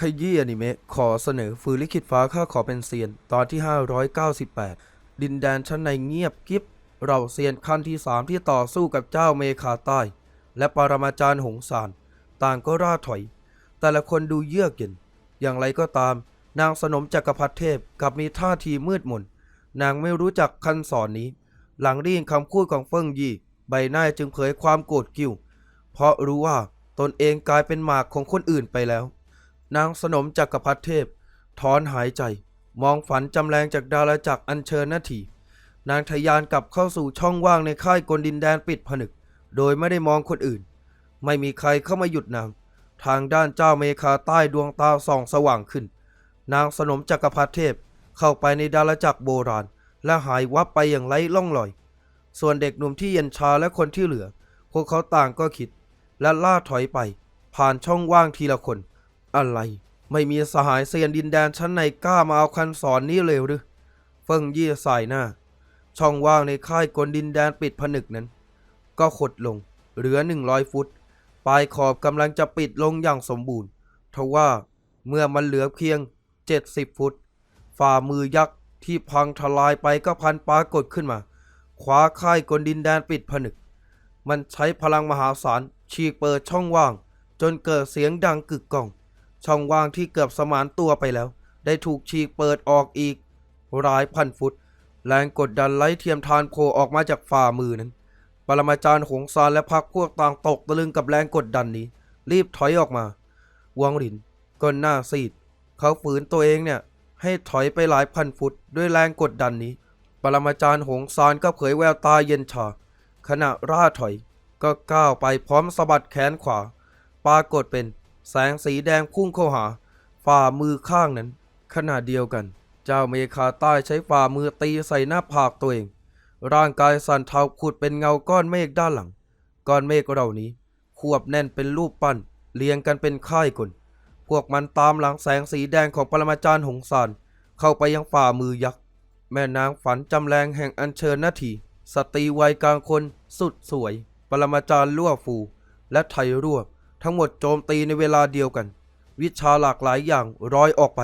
ขยี้อนิเมะขอเสนอฝืนลิขิตฟ้าข้าขอเป็นเซียน ตอนที่ 598 ดินแดนชั้นในเงียบกิบเราเซียนขั้นที่สามที่ต่อสู้กับเจ้าเมคาใต้ และปรมาจารย์หงสารต่างก็ร่าถอย แต่ละคนดูเยือกเย็น อย่างไรก็ตาม นางสนมจักรพรรดิเทพกลับมีท่าทีมืดมนนางไม่รู้จักคันสอนนี้ หลังได้ยินคำพูดของเฟิงยี่ ใบหน้าจึงเผยความโกรธกิ้ว เพราะรู้ว่าตนเองกลายเป็นหมากของคนอื่นไปแล้ว นางสนมจักรพรรดิเทพถอนหายใจ มองฝันจำแรงจากดาราจักรอัญเชิญนาที นางทะยานกลับเข้าสู่ช่องว่างในค่ายกลดินแดนปิดผนึก โดยไม่ได้มองคนอื่น ไม่มีใครเข้ามาหยุดนาง ทางด้านเจ้าเมคาใต้ดวงตาส่องสว่างขึ้น นางสนมจักรพรรดิเทพเข้าไปในดาราจักรโบราณ และหายวับไปอย่างไร้ล่องรอย ส่วนเด็กหนุ่มที่เย็นชาและคนที่เหลือ พวกเขาต่างก็คิด และล่าถอยไป ผ่านช่องว่างทีละคน อะไร ไม่มีสหายเซียนดินแดนชั้นในกล้ามาเอาคันสอนนี้เลยหรือ เฟิงยี่สายหน้า ช่องว่างในค่ายกลดินแดนปิดผนึกนั้น ก็ขดลง เหลือหนึ่งร้อยฟุต ปลายขอบกำลังจะปิดลงอย่างสมบูรณ์ทว่าเมื่อมันเหลือเพียง70ฟุต ฝ่ามือยักษ์ที่พังทลายไปก็พันปรากฏขึ้นมาคว้าค่ายกลดินแดนปิดผนึก มันใช้พลังมหาศาลฉีกเปิดช่องว่าง จนเกิดเสียงดังกึกก้อง ช่องว่างที่เกือบสมานตัวไปแล้ว ได้ถูกฉีกเปิดออกอีกหลายพันฟุต แรงกดดันไล่เทียมทานโผล่ออกมาจากฝ่ามือนั้น ปรมาจารย์หงซานและพักพวกต่างตกตะลึงกับแรงกดดันนี้ รีบถอยออกมา วังหลินก็หน้าซีด เขาฝืนตัวเองเนี่ย ให้ถอยไปหลายพันฟุต ด้วยแรงกดดันนี้ ปรมาจารย์หงซานก็เผยแววตาเย็นชา ขณะร่าถอย ก็ก้าวไปพร้อมสะบัดแขนขวา ปรากฏเป็น แสงสีแดงพุ่งเข้าหา ฝ่ามือข้างนั้น ขณะเดียวกัน เจ้าเมคาใต้ใช้ฝ่ามือตีใส่หน้าผากตัวเอง ร่างกายสั่นเทาขุดเป็นเงาก้อนเมฆด้านหลัง ก้อนเมฆเหล่านี้ ควบแน่นเป็นรูปปั้นเรียงกันเป็นค่ายกลพวกมันตามหลังแสงสีแดงของปรมาจารย์หงสารเข้าไปยังฝ่ามือยักษ์ แม่นางฝันจำแรงแห่งอัญเชิญนาทีสตรีวัยกลางคนสุดสวย ปรมาจารย์ลั่วฟู และไทยรั่ว ทั้งหมดโจมตีในเวลาเดียวกัน วิชาหลากหลายอย่างร้อยออกไป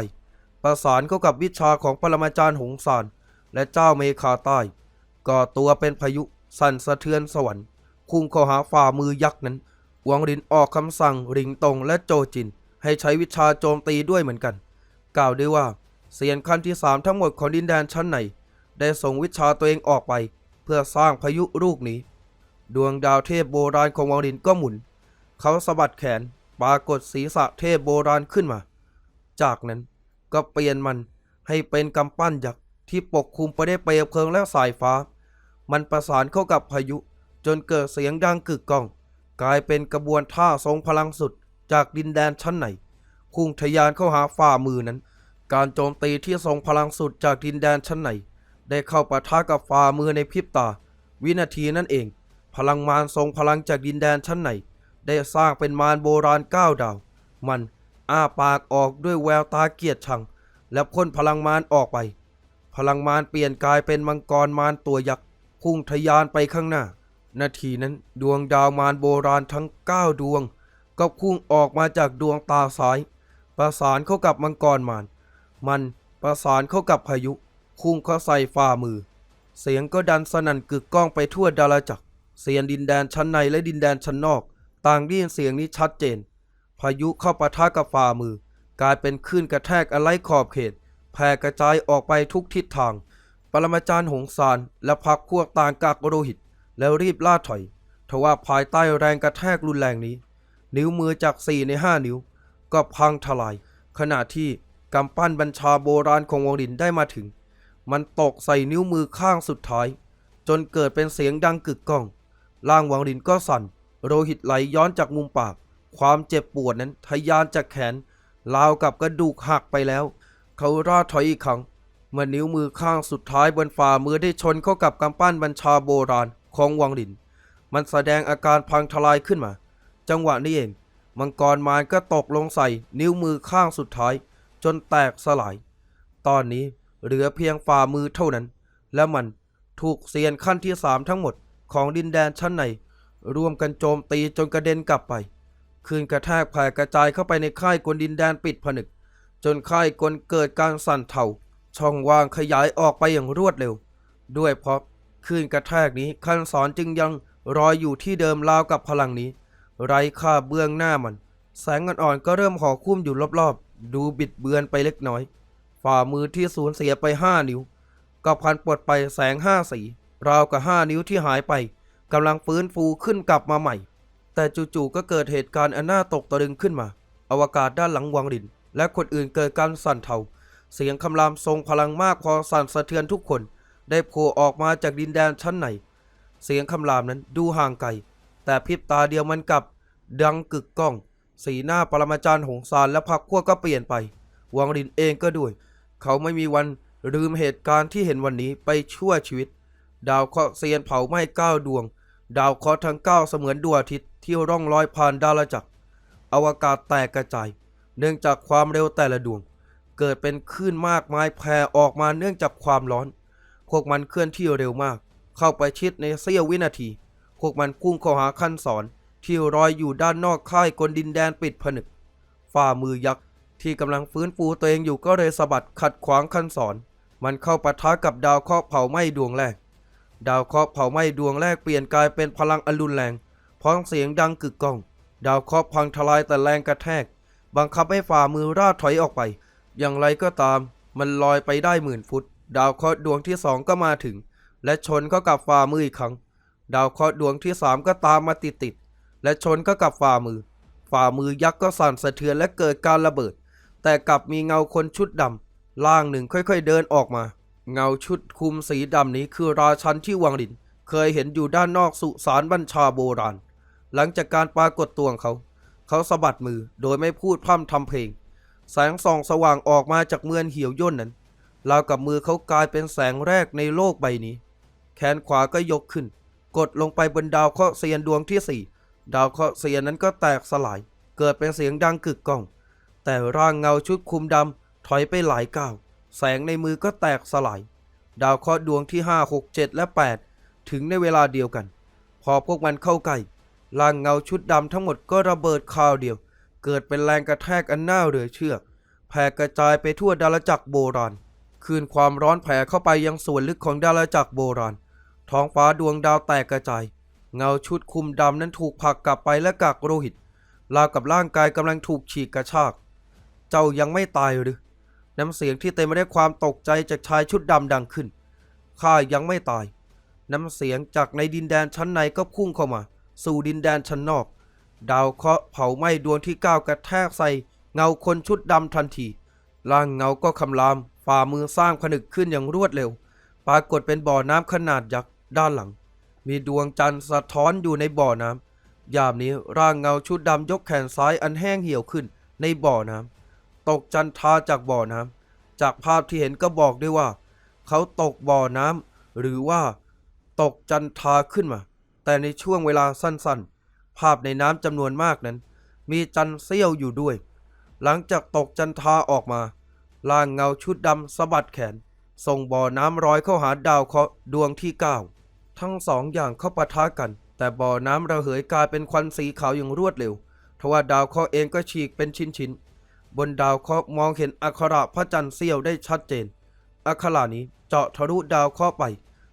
ประสานเข้ากับวิชาของปรมาจารย์หงสารและเจ้าเมคาใต้ ก่อตัวเป็นพายุสั่นสะเทือนสวรรค์พุ่งเข้าหาฝ่ามือยักษ์นั้นหวังรินออกคำสั่งริงตงและโจจิน ให้ใช้วิชาโจมตีด้วยเหมือนกัน กล่าวด้วยว่าเสียนขั้นที่สามทั้งหมดของดินแดนชั้นในได้ส่งวิชาตัวเองออกไป เพื่อสร้างพายุลูกนี้ ดวงดาวเทพโบราณของวังรินก็หมุน เขาสะบัดแขนปรากฏศีรษะเทพโบราณขึ้นมา จากนั้นก็เปลี่ยนมันให้เป็นกำปั้นยักษ์ที่ปกคลุมไปได้วยเปลวเพลิงและสายฟ้า มันประสานเข้ากับพายุจนเกิดเสียงดังกึกก้อง กลายเป็นกระบวนท่าทรงพลังสุดจากดินแดนชั้นไหนพุ่งทะยานเข้าหาฝ่ามือนั้น การโจมตีที่ทรงพลังสุดจากดินแดนชั้นไหน ได้เข้าปะทะกับฝ่ามือในพริบตา วินาทีนั่นเอง พลังมารทรงพลังจากดินแดนชั้นไหน ได้สร้างเป็นมารโบราณเก้าดาว มันอ้าปากออกด้วยแววตาเกียดชัง และพ่นพลังมารออกไป พลังมารเปลี่ยนกายเป็นมังกรมารตัวยักษ์พุ่งทะยานไปข้างหน้า นาทีนั้นดวงดาวมารโบราณทั้ง 9 ดวง ก็พุ่งออกมาจากดวงตาซ้าย ประสานเข้ากับมังกรมาร มันประสานเข้ากับพายุพุ่งเข้าใส่ฝ่ามือ เสียงก็ดันสนั่นกึกก้องไปทั่วดาราจักรเสียนดินแดนชั้นในและดินแดนชั้นนอก ต่างได้ยินเสียงนี้ชัดเจน พายุเข้าปะทะกับฝ่ามือ กลายเป็นคลื่นกระแทกอะไรขอบเขตแผ่กระจายออกไปทุกทิศทาง ปรมาจารย์หงสารและพักพวกต่างกากโรหิต แล้วรีบล่าถอย ทว่าภายใต้แรงกระแทกรุนแรงนี้ นิ้วมือจากสี่ในห้านิ้ว ก็พังทลาย ขณะที่กำปั้นบัญชาโบราณของวงดินได้มาถึง มันตกใส่นิ้วมือข้างสุดท้าย จนเกิดเป็นเสียงดังกึกก้องล่างวังดินก็สั่น โลหิตไหลย้อนจากมุมปาก ความเจ็บปวดนั้นทะยานจากแขนราวกับกระดูกหักไปแล้ว เขาร่าถอยอีกครั้งเมื่อนิ้วมือข้างสุดท้ายบนฝ่ามือได้ชนเข้ากับกำปั้นบัญชาโบราณของวังหลิน มันแสดงอาการพังทลายขึ้นมา จังหวะนี้เอง มังกรมารก็ตกลงใส่นิ้วมือข้างสุดท้าย จนแตกสลาย ตอนนี้เหลือเพียงฝ่ามือเท่านั้น และมันถูกเซียนขั้นที่สามทั้งหมดของดินแดนชั้นใน ร่วมกันโจมตีจนกระเด็นกลับไปคืนกระแทกแผ่กระจายเข้าไปในค่ายกลดินแดนปิดผนึก จนค่ายกลเกิดการสั่นเทาช่องว่างขยายออกไปอย่างรวดเร็ว ด้วยเพราะคลื่นกระแทกนี้คันสอนจึงยังรอยอยู่ที่เดิมราวกับพลังนี้ ไร้ค่าเบื้องหน้ามัน แสงอ่อนๆก็เริ่มห่อคุ้มอยู่รอบๆ ดูบิดเบือนไปเล็กน้อย ฝ่ามือที่สูญเสียไปห้านิ้ว ก็พันปลดไปแสงห้าสีราวกับห้านิ้วที่หายไป กำลังฟื้นฟูขึ้นกลับมาใหม่ แต่จู่ๆก็เกิดเหตุการณ์อันน่าตกตะลึงขึ้นมา อวกาศด้านหลังวังดิน และคนอื่นเกิดการสั่นเทา เสียงคำรามทรงพลังมากพอสั่นสะเทือนทุกคน ได้โผล่ออกมาจากดินแดนชั้นในเสียงคำรามนั้นดูห่างไกล แต่พริบตาเดียวมันกลับ ดังกึกก้อง สีหน้าปรมาจารย์หงสารและพักพวกก็เปลี่ยนไป วังดินเองก็ด้วย เขาไม่มีวันลืมเหตุการณ์ที่เห็นวันนี้ไปชั่วชีวิต ดาวเคราะห์เซียนเผาไหม้เก้าดวง ดาวเคราะห์ทั้งเก้าเสมือนดวงอาทิตย์ที่ร่องลอยผ่านดาวจักร อวกาศแตกกระจาย เนื่องจากความเร็วแต่ละดวง เกิดเป็นคลื่นมากมายแผ่ออกมาเนื่องจากความร้อน พวกมันเคลื่อนที่เร็วมาก เข้าไปชิดในเสี้ยววินาที พวกมันพุ่งเข้าหาขั้นสอนที่รอยอยู่ด้านนอกค่ายกลดินแดนปิดผนึก ฝ่ามือยักษ์ที่กำลังฟื้นฟูตัวเองอยู่ก็เลยสะบัดขัดขวางขั้นสอน มันเข้าปะทะกับดาวเคราะห์เผาไหม้ดวงแรก ดาวเคราะห์เผาไหม้ดวงแรกเปลี่ยนกลายเป็นพลังอันรุนแรงพร้อมเสียงดังกึกก้อง ดาวเคราะห์พังทลายแต่แรงกระแทก บังคับให้ฝ่ามือราดถอยออกไป อย่างไรก็ตาม มันลอยไปได้หมื่นฟุต ดาวเคราะห์ดวงที่สองก็มาถึง และชนเข้ากับฝ่ามืออีกครั้ง ดาวเคราะห์ดวงที่สามก็ตามมาติดติดและชนเข้ากับฝ่ามือ ฝ่ามือยักษ์ก็สั่นสะเทือนและเกิดการระเบิด แต่กลับมีเงาคนชุดดำล่างหนึ่งค่อยๆเดินออกมา เงาชุดคลุมสีดำนี้คือราชันที่วังดิน เคยเห็นอยู่ด้านนอกสุสานบัญชาโบราณ หลังจากการปรากฏตัวของเขา เขาสะบัดมือโดยไม่พูดพร่ำทำเพลง แสงส่องสว่างออกมาจากเมือนเหี่ยวย่นนั้นราวกับมือเขากลายเป็นแสงแรกในโลกใบนี้ แขนขวาก็ยกขึ้น กดลงไปบนดาวเคราะห์เซียนดวงที่สี่ดาวเคราะห์เซียนนั้นก็แตกสลาย เกิดเป็นเสียงดังกึกก้อง แต่ร่างเงาชุดคลุมดำถอยไปหลายก้าว แสงในมือก็แตกสลาย ดาวเคราะห์ดวงที่ 5 6 7 และ 8 ถึงในเวลาเดียวกัน พอพวกมันเข้าใกล้ร่างเงาชุดดำทั้งหมดก็ระเบิดคราวเดียว เกิดเป็นแรงกระแทกอันน่าเหลือเชื่อ แผ่กระจายไปทั่วดาราจักรโบราณ คืนความร้อนแผ่เข้าไปยังส่วนลึกของดาราจักรโบราณ ท้องฟ้าดวงดาวแตกกระจาย เงาชุดคุมดำนั้นถูกผลักกลับไปและกักโลหิตราวกับร่างกายกำลังถูกฉีกกระชาก เจ้ายังไม่ตายหรือ น้ำเสียงที่เต็มไปด้วยความตกใจจากชายชุดดำดังขึ้น ข้ายังไม่ตาย น้ำเสียงจากในดินแดนชั้นในก็พุ่งเข้ามา สู่ดินแดนชั้นนอก ดาวเคราะห์เผาไหม้ดวงที่ก้าวกระแทกใส่เงาคนชุดดำทันที ร่างเงาก็คำราม ฝ่ามือสร้างผนึกขึ้นอย่างรวดเร็ว ปรากฏเป็นบ่อน้ำขนาดยักษ์ด้านหลัง มีดวงจันทร์สะท้อนอยู่ในบ่อน้ำยามนี้ร่างเงาชุดดำยกแขนซ้ายอันแห้งเหี่ยวขึ้นในบ่อน้ำ ตกจันทาจากบ่อน้ำจากภาพที่เห็นก็บอกได้ว่า เขาตกบ่อน้ำหรือว่าตกจันทาขึ้นมา แต่ในช่วงเวลาสั้นๆ ภาพในน้ำจำนวนมากนั้น มีจันเสี้ยวอยู่ด้วย หลังจากตกจันทาออกมาร่างเงาชุดดำสะบัดแขน ส่งบ่อน้ำร้อยเข้าหาดาวเคราะห์ดวงที่เก้าทั้งสองอย่างเข้าปะทะกัน แต่บ่อน้ำระเหยกลายเป็นควันสีขาวอย่างรวดเร็วทว่าดาวเคราะห์เองก็ฉีกเป็นชิ้นๆ บนดาวเคราะห์มองเห็นอักขระพระจันทร์เสี้ยวได้ชัดเจน อักขระนี้เจาะทะลุดาวเคราะห์ไป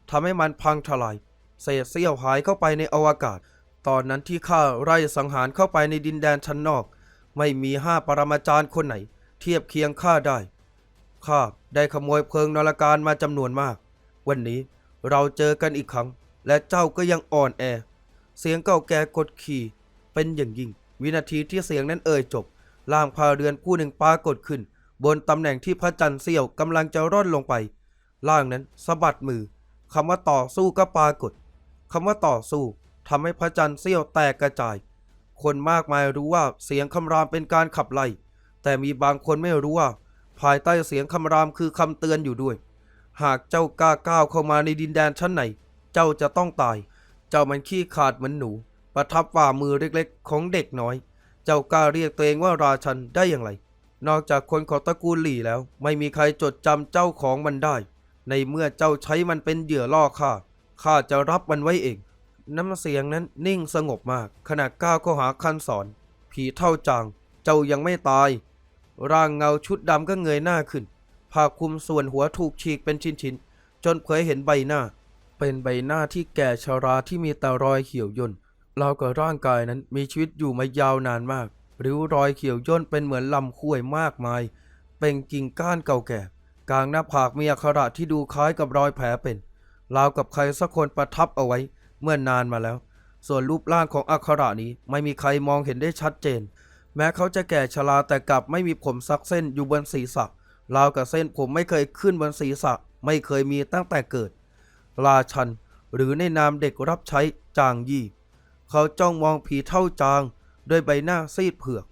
ทำให้มันพังทลาย เศษเสี้ยวหายเข้าไปในอวกาศ ตอนนั้นที่ข้าไล่สังหารเข้าไปในดินแดนชั้นนอก ไม่มีห้าปรมาจารย์คนไหน เทียบเคียงข้าได้ข้าได้ขโมยเพลิงนรการมาจำนวนมาก วันนี้เราเจอกันอีกครั้ง และเจ้าก็ยังอ่อนแอ เสียงเก่าแก่กดขี่ เป็นอย่างยิ่ง วินาทีที่เสียงนั้นเอ่ยจบ ร่างพาเรือนผู้หนึ่งปรากฏขึ้น บนตำแหน่งที่พระจันทร์เสี้ยวกำลังจะร่อนลงไปร่างนั้นสะบัดมือคำว่าต่อสู้ก็ปรากฏคำว่าต่อสู้ทำให้พระจันทร์เสี้ยวแตกกระจาย คนมากมายรู้ว่าเสียงคำรามเป็นการขับไล่ แต่มีบางคนไม่รู้ว่า ภายใต้เสียงคำรามคือคำเตือนอยู่ด้วย หากเจ้ากล้าก้าวเข้ามาในดินแดนชั้นไหน เจ้าจะต้องตาย เจ้ามันขี้ขาดเหมือนหนู ประทับฝ่ามือเล็กๆ ของเด็กน้อย เจ้ากล้าเรียกตัวเองว่าราชันได้อย่างไร นอกจากคนของตระกูลหลี่แล้ว ไม่มีใครจดจำเจ้าของมันได้ ในเมื่อเจ้าใช้มันเป็นเหยื่อล่อข้า ข้าจะรับมันไว้เอง น้ำเสียงนั้นนิ่งสงบมาก ขณะก้าวเข้าหาคันสอน ผีเท่าจาง เจ้ายังไม่ตาย ร่างเงาชุดดำก็เงยหน้าขึ้น ผ้าคลุมส่วนหัวถูกฉีกเป็นชิ้นๆ จนเผยเห็นใบหน้า เป็นใบหน้าที่แก่ชราที่มีแต่รอยเขียวย่น เรากับร่างกายนั้นมีชีวิตอยู่มายาวนานมาก ริ้วรอยเขียวย่นเป็นเหมือนลำคุ้ยมากมาย เป็นกิ่งก้านเก่าแก่ กลางหน้าผากมีอักขระที่ดูคล้ายกับรอยแผลเป็นราวกับใครสักคนประทับเอาไว้เมื่อนานมาแล้ว ส่วนรูปร่างของอักขระนี้ไม่มีใครมองเห็นได้ชัดเจน แม้เขาจะแก่ชราแต่กลับไม่มีผมสักเส้นอยู่บนศีรษะราวกับเส้นผมไม่เคยขึ้นบนศีรษะไม่เคยมีตั้งแต่เกิด ราชันหรือในนามเด็กรับใช้จางยี่ เขาจ้องมองผีเท่าจาง ด้วยใบหน้าซีดเผือก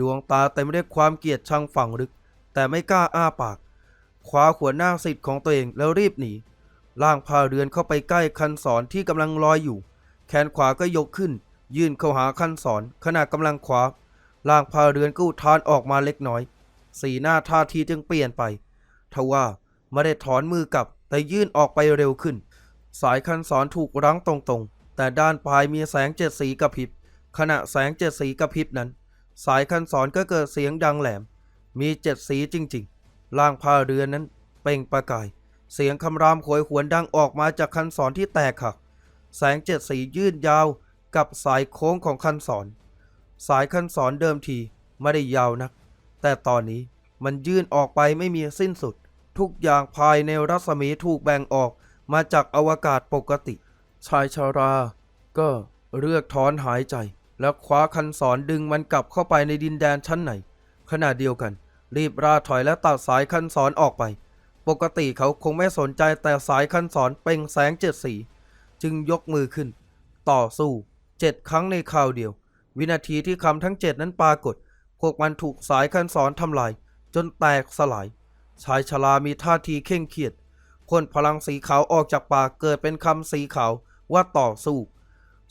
ดวงตาเต็มไปด้วยความเกลียดชังฝังลึก แต่ไม่กล้าอ้าปากคว้าขวดหน้าสิทธิ์ของตัวเองแล้วรีบหนีล่างพาเรือนเข้าไปใกล้คันสอนที่กำลังลอยอยู่ แขนขวาก็ยกขึ้น ยื่นเข้าหาคันสอนขณะกำลังคว้าล่างพาเรือนก็อุทานออกมาเล็กน้อย สีหน้าท่าทีจึงเปลี่ยนไปทว่าไม่ได้ถอนมือกลับแต่ยื่นออกไปเร็วขึ้น สายคันสอนถูกรั้งตรง แต่ด้านปลายมีแสงเจ็ดสีกระพริบ ขณะแสงเจ็ดสีกระพริบนั้น สายคันสอนก็เกิดเสียงดังแหลม มีเจ็ดสีจริงๆล่างพาเรือนนั้นเป่งประกาย เสียงคำรามโหยหวนดังออกมาจากคันสอนที่แตกหัก แสงเจ็ดสียืดยาวกับสายโค้งของคันสอน สายคันสอนเดิมทีไม่ได้ยาวนัก แต่ตอนนี้มันยื่นออกไปไม่มีสิ้นสุด ทุกอย่างภายในรัศมีถูกแบ่งออกมาจากอวกาศปกติ ชายชารา ก็เลือกถอนหายใจ แล้วคว้าคันสอนดึงมันกลับเข้าไปในดินแดนชั้นไหน ขณะเดียวกัน รีบราถอยและตัดสายคันสอนออกไป ปกติเขาคงไม่สนใจแต่สายคันสอนเปล่งแสงเจ็ดสี จึงยกมือขึ้น ต่อสู้เจ็ดครั้งในคราวเดียว วินาทีที่คำทั้งเจ็ดนั้นปรากฏ พวกมันถูกสายคันสอนทำลาย จนแตกสลาย ชายชรามีท่าทีเข่งเคียดพ่นพลังสีขาวออกจากปากเกิดเป็นคำสีขาว ว่าต่อสู้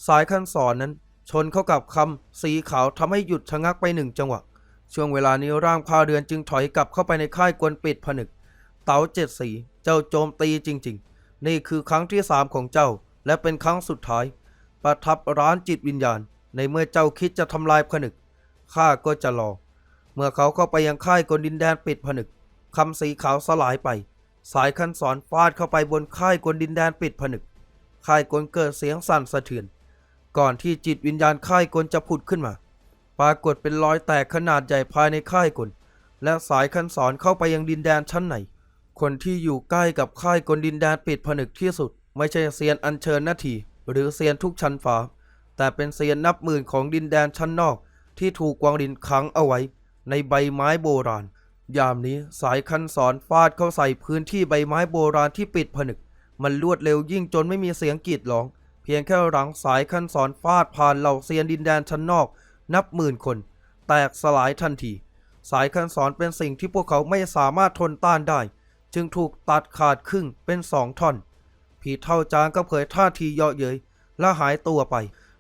สายคันสอนนั้น ชนเข้ากับคำสีขาวทำให้หยุดชะงักไปหนึ่งจังหวะ ช่วงเวลานี้ร่างพาเรือนจึงถอยกลับเข้าไปในค่ายกวนปิดผนึก เต๋าเจ็ดสีเจ้าโจมตีจริง ๆ นี่คือครั้งที่สามของเจ้า และเป็นครั้งสุดท้าย ประทับร้านจิตวิญญาณ ในเมื่อเจ้าคิดจะทำลายผนึกข้าก็จะรอเมื่อเขาเข้าไปยังค่ายกลดินแดนปิดผนึกคำสีขาวสลายไป สายคันสอนฟาดเข้าไปบนค่ายกลดินแดนปิดผนึก ค่ายกลเกิดเสียงสั่นสะเทือน ก่อนที่จิตวิญญาณค่ายกลจะผุดขึ้นมา ปรากฏเป็นรอยแตกขนาดใหญ่ภายในค่ายกล และสายคันสอนเข้าไปยังดินแดนชั้นไหนคนที่อยู่ใกล้กับค่ายกลดินแดนปิดผนึกที่สุด ไม่ใช่เซียนอัญเชิญนาที หรือเซียนทุกชั้นฟ้า แต่เป็นเซียนนับหมื่นของดินแดนชั้นนอกที่ถูกกวางดินขังเอาไว้ ในใบไม้โบราณ ยามนี้สายคันสอนฟาดเข้าใส่พื้นที่ใบไม้โบราณที่ปิดผนึก มันลวดเร็วยิ่งจนไม่มีเสียงกรีดร้อง เพียงแค่หลังสายคันสอนฟาดผ่านเหล่าเซียนดินแดนชั้นนอก นับหมื่นคน แตกสลายทันที สายคันสอนเป็นสิ่งที่พวกเขาไม่สามารถทนต้านได้ จึงถูกตัดขาดครึ่งเป็นสองท่อน ผีเท่าจางก็เผยท่าทีเยาะเย้ยและหายตัวไป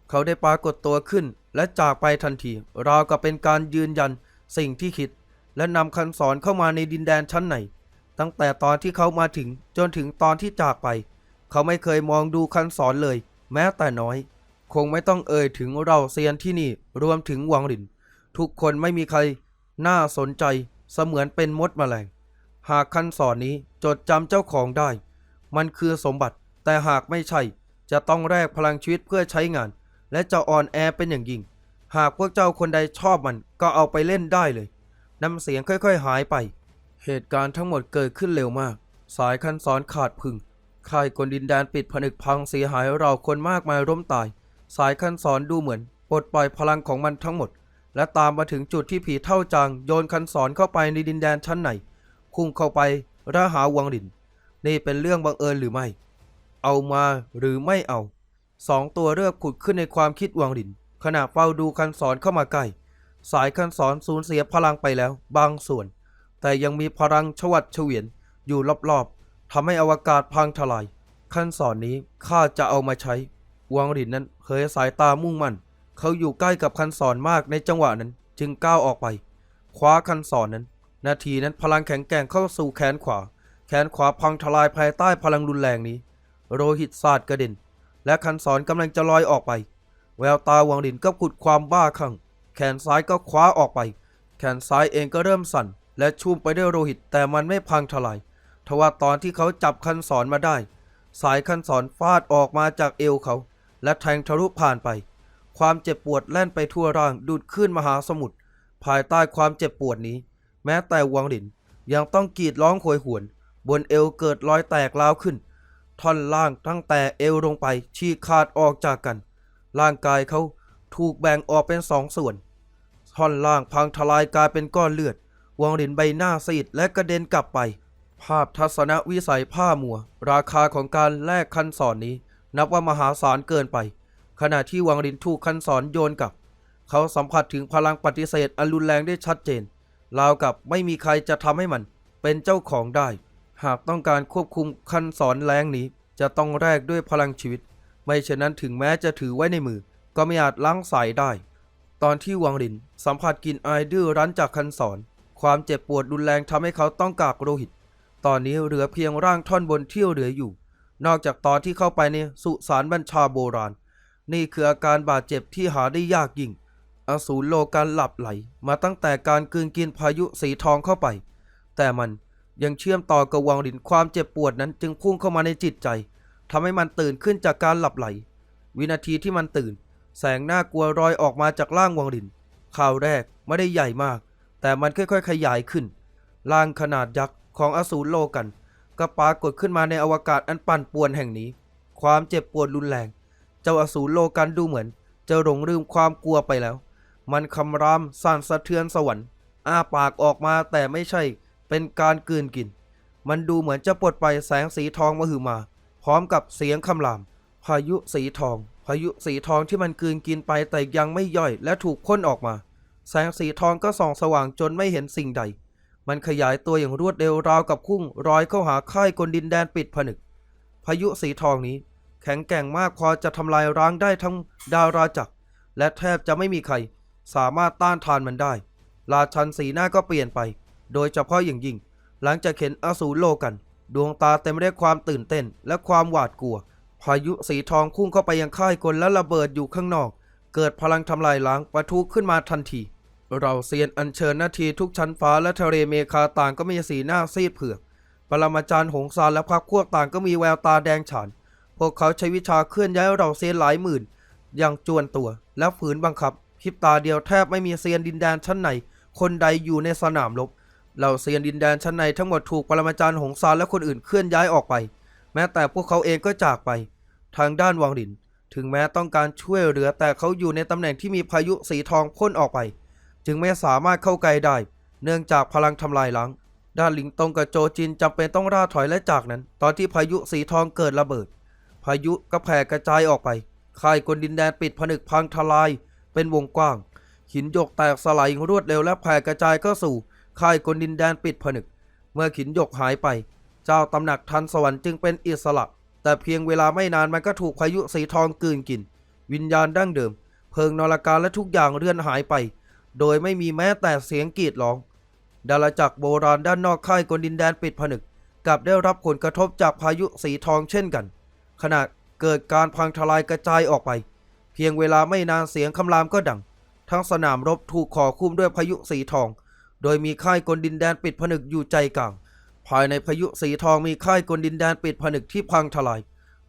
เขาได้ปรากฏตัวขึ้นและจากไปทันที ราวกับเป็นการยืนยันสิ่งที่คิด และนำคันสอนเข้ามาในดินแดนชั้นไหน ตั้งแต่ตอนที่เขามาถึงจนถึงตอนที่จากไป เขาไม่เคยมองดูคันสอนเลย แม้แต่น้อย คงไม่ต้องเอ่ยถึงเราเซียนที่นี่รวมถึงวังหลิน ทุกคนไม่มีใคร น่าสนใจเสมือนเป็นมดแมลง หากคันสอนนี้จดจำเจ้าของได้ มันคือสมบัติ แต่หากไม่ใช่ จะต้องแลกพลังชีวิตเพื่อใช้งาน และจะอ่อนแอเป็นอย่างยิ่ง หากพวกเจ้าคนใดชอบมันก็เอาไปเล่นได้เลยน้ำเสียงค่อย ๆ หายไป เหตุการณ์ทั้งหมดเกิดขึ้นเร็วมาก สายคันสอนขาดพึ่งค่ายกลดินแดนปิดผนึกพังเสียหายเราคนมากมายร่มตาย สายคันสอนดูเหมือนปลดปล่อยพลังของมันทั้งหมด และตามมาถึงจุดที่ผีเท่าจางโยนคันสอนเข้าไปในดินแดนชั้นไหนพุ่งเข้าไประหาวังดิน นี่เป็นเรื่องบังเอิญหรือไม่ เอามาหรือไม่เอาสองตัวเลือกขุดขึ้นในความคิดวังดิน ขณะเฝ้าดูคันสอนเข้ามาใกล้ สายคันสอนสูญเสียพลังไปแล้ว บางส่วน แต่ยังมีพลังชวัดเฉวียนอยู่รอบๆทำให้อวกาศพังทลายคันสอนนี้ข้าจะเอามาใช้ วังหลินนั้นเผยสายตามุ่งมั่น เขาอยู่ใกล้กับคันสอนมากในจังหวะนั้น จึงก้าวออกไป คว้าคันสอนนั้น นาทีนั้นพลังแข็งแกร่งเข้าสู่แขนขวา แขนขวาพังทลายภายใต้พลังรุนแรงนี้ โรหิตศาสาดกระเด็น และคันสอนกำลังจะลอยออกไป แววตาวังหลินก็ขุดความบ้าคลั่งแขนซ้ายก็คว้าออกไป แขนซ้ายเองก็เริ่มสั่น และชุ่มไปด้วยโลหิตแต่มันไม่พังทลายทว่าตอนที่เขาจับคันสอนมาได้ สายคันสอนฟาดออกมาจากเอวเขา และแทงทะลุผ่านไป ความเจ็บปวดแล่นไปทั่วร่างดูดขึ้นมหาสมุทรภายใต้ความเจ็บปวดนี้ แม้แต่วังหลินยังต้องกรีดร้องโหยหวน บนเอวเกิดรอยแตกร้าวขึ้น ท่อนล่างตั้งแต่เอวลงไปฉีกขาดออกจากกัน ร่างกายเขาถูกแบ่งออกเป็นสองส่วน ท่อนล่างพังทลายกลายเป็นก้อนเลือด วังหลินใบหน้าซีดและกระเด็นกลับไป ภาพทัศนวิสัยผ้ามัว ราคาของการแลกคันสอนนี้ นับว่ามหาศาลเกินไป ขณะที่วังหลินถูกคันสอนโยนกลับ เขาสัมผัสถึงพลังปฏิเสธอันรุนแรงได้ชัดเจนราวกับไม่มีใครจะทำให้มันเป็นเจ้าของได้ หากต้องการควบคุมคันสอนแรงนี้ จะต้องแลกด้วยพลังชีวิต ไม่เช่นนั้นถึงแม้จะถือไว้ในมือ ก็ไม่อาจล้างสายได้ ตอนที่วังหลินสัมผัสกลิ่นอายดื้อรั้นจากคันสอน ความเจ็บปวดรุนแรงทำให้เขาต้องกากโลหิต ตอนนี้เหลือเพียงร่างท่อนบนเที่ยวเหลืออยู่ นอกจากตอนที่เข้าไปในสุสานบัญชาโบราณ นี่คืออาการบาดเจ็บที่หาได้ยากยิ่ง อสูรโลกันหลับไหล มาตั้งแต่การกืนกินพายุสีทองเข้าไป แต่มันยังเชื่อมต่อกับวังหลินความเจ็บปวดนั้นจึงพุ่งเข้ามาในจิตใจทำให้มันตื่นขึ้นจากการหลับไหล วินาทีที่มันตื่น แสงน่ากลัวรอยออกมาจากร่างวังหลินข่าวแรกไม่ได้ใหญ่มาก แต่มันค่อยๆ ขยายขึ้นร่างขนาดยักษ์ของอสูรโลกันก็ปรากฏขึ้นมาในอวกาศอันปั่นป่วนแห่งนี้ ความเจ็บปวดรุนแรง เจ้าอสูรโลกันดูเหมือน จะหลงลืมความกลัวไปแล้ว มันคำรามสั่นสะเทือนสวรรค์อ้าปากออกมาแต่ไม่ใช่เป็นการกืนกิน มันดูเหมือนจะปลดไปแสงสีทองมาหือมา พร้อมกับเสียงคำราม พายุสีทอง พายุสีทองที่มันกืนกินไปแต่ยังไม่ย่อยและถูกพ่นออกมา แสงสีทองก็ส่องสว่างจนไม่เห็นสิ่งใด มันขยายตัวอย่างรวดเร็วราวกับพุ่งรอยเข้าหาค่ายกลดินแดนปิดผนึก พายุสีทองนี้ แข็งแกร่งมากพอจะทำลายร้างได้ทั้งดาวราจักร และแทบจะไม่มีใคร สามารถต้านทานมันได้ ราชันสีหน้าก็เปลี่ยนไป โดยเฉพาะอย่างยิ่ง หลังจากเห็นอสูรโลกัน ดวงตาเต็มไปด้วยความตื่นเต้นและความหวาดกลัว พายุสีทองพุ่งเข้าไปยังค่ายกลและระเบิดอยู่ข้างนอก เกิดพลังทำลายล้างปะทุขึ้นมาทันที เราเซียนอัญเชิญนาทีทุกชั้นฟ้าและทะเลเมฆาต่างก็มีสีหน้าซีดเผือกปรมาจารย์หงซานและพรรคพวกต่างก็มีแววตาแดงฉาน พวกเขาใช้วิชาเคลื่อนย้ายเราเซียนหลายหมื่น อย่างจวนตัว และฝืนบังคับพริบตาเดียวแทบไม่มีเซียนดินแดนชั้นไหน คนใดอยู่ในสนามรบเหล่าเซียนดินแดนชั้นในทั้งหมดถูกปรมาจารย์หงซานและคนอื่นเคลื่อนย้ายออกไป แม้แต่พวกเขาเองก็จากไป ทางด้านวังหลิน ถึงแม้ต้องการช่วยเหลือแต่เขาอยู่ในตำแหน่งที่มีพายุสีทองพ่นออกไป จึงไม่สามารถเข้าใกล้ได้ เนื่องจากพลังทำลายล้างด้านหลิงตงกับโจจินจำเป็นต้องล่าถอยและจากนั้น ตอนที่พายุสีทองเกิดระเบิด พายุก็แผ่กระจายออกไปค่ายกลดินแดนปิดผนึกพังทลาย เป็นวงกว้าง หินหยกแตกสลายรวดเร็วและแผ่กระจายเข้าสู่ค่ายกลดินแดนปิดผนึก เมื่อหินหยกหายไป เจ้าตำหนักทันสวรรค์จึงเป็นอิสระ แต่เพียงเวลาไม่นานมันก็ถูกพายุสีทองกลืนกิน วิญญาณดั้งเดิม เพลิงนรการและทุกอย่างเลื่อนหายไป โดยไม่มีแม้แต่เสียงกรีดร้อง ดาราจักรโบราณด้านนอกค่ายกลดินแดนปิดผนึก กลับได้รับผลกระทบจากพายุสีทองเช่นกัน ขณะเกิดการพังทลายกระจายออกไป เพียงเวลาไม่นานเสียงคำรามก็ดัง ทั้งสนามรบถูกขอคุ้มด้วยพายุสีทอง โดยมีค่ายกลดินแดนปิดผนึกอยู่ใจกลาง ภายในพายุสีทองมีค่ายกลดินแดนปิดผนึกที่พังทลาย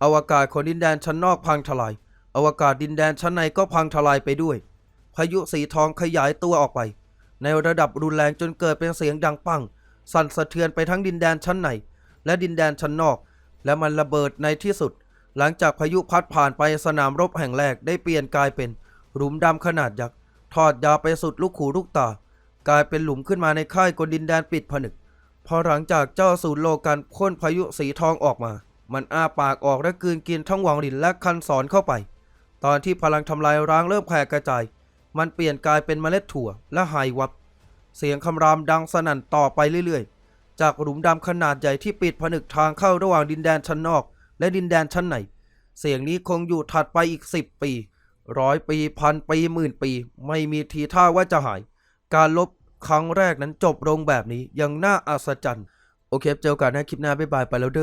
อวกาศของดินแดนชั้นนอกพังทลาย อวกาศดินแดนชั้นในก็พังทลายไปด้วย พายุสีทองขยายตัวออกไป ในระดับรุนแรงจนเกิดเป็นเสียงดังปัง สั่นสะเทือนไปทั้งดินแดนชั้นใน และดินแดนชั้นนอก และมันระเบิดในที่สุด หลังจากพายุพัดผ่านไปสนามรบแห่งแรกได้เปลี่ยนกลายเป็นหลุมดำขนาดยักษ์ทอดยาวไปสุดลูกหูลูกตา กลายเป็นหลุมขึ้นมาในค่ายกลดินแดนปิดผนึก พอหลังจากเจ้าสูนโลกันพ่นพายุสีทองออกมา มันอ้าปากออกและกืนกินทั้งหวังหลินและคันสอนเข้าไป ตอนที่พลังทำลายร้างเริ่มแผ่กระจาย มันเปลี่ยนกลายเป็นเมล็ดถั่วและหายวับ เสียงคำรามดังสนั่นต่อไปเรื่อยๆ จากหลุมดำขนาดใหญ่ที่ปิดผนึกทางเข้าระหว่างดินแดนชั้นนอก และดินแดนชั้นใน เสียงนี้คงอยู่ถัดไปอีกสิบปีร้อยปีพันปีหมื่นปี ไม่มีทีท่าว่าจะหาย การลบ ครั้งแรกนั้นจบลงแบบนี้ยังน่าอัศจรรย์ โอเค เจอกันนะคลิปหน้าบ๊ายบายไปแล้วเด้อ